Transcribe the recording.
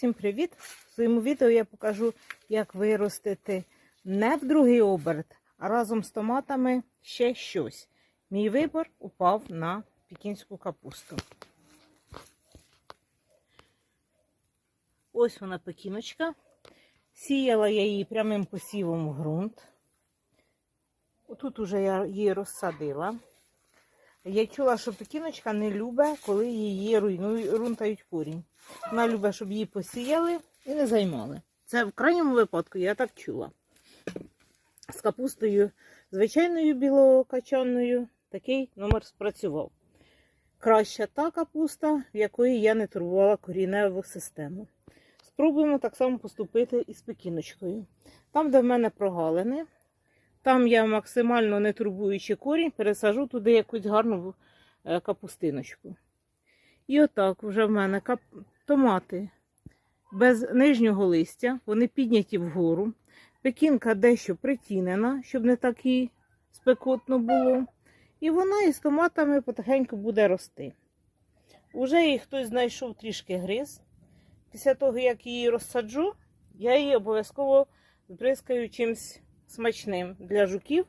Всім привіт! В своєму відео я покажу, як виростити не в другий оберт, а разом з томатами ще щось. Мій вибір упав на пекінську капусту. Ось вона пекіночка. Сіяла я її прямим посівом в ґрунт. Отут уже я її розсадила. Я чула, що пекіночка не любить, коли її руйнують, рунтають корінь. Вона любить, щоб її посіяли і не займали. Це в крайньому випадку я так чула. З капустою звичайною білокачанною такий номер спрацював. Краща та капуста, в якої я не турбувала коріневу систему. Спробуємо так само поступити і з пекіночкою. Там, де в мене прогалини, там я максимально не турбуючи корінь, пересажу туди якусь гарну е, капустиночку. І отак вже в мене кап... томати без нижнього листя, вони підняті вгору. Пекінка дещо притінена, щоб не так їй спекотно було. І вона із томатами потихеньку буде рости. Уже її хтось знайшов трішки гриз. Після того, як її розсаджу, я її обов'язково збризкаю чимось смачним для жуків.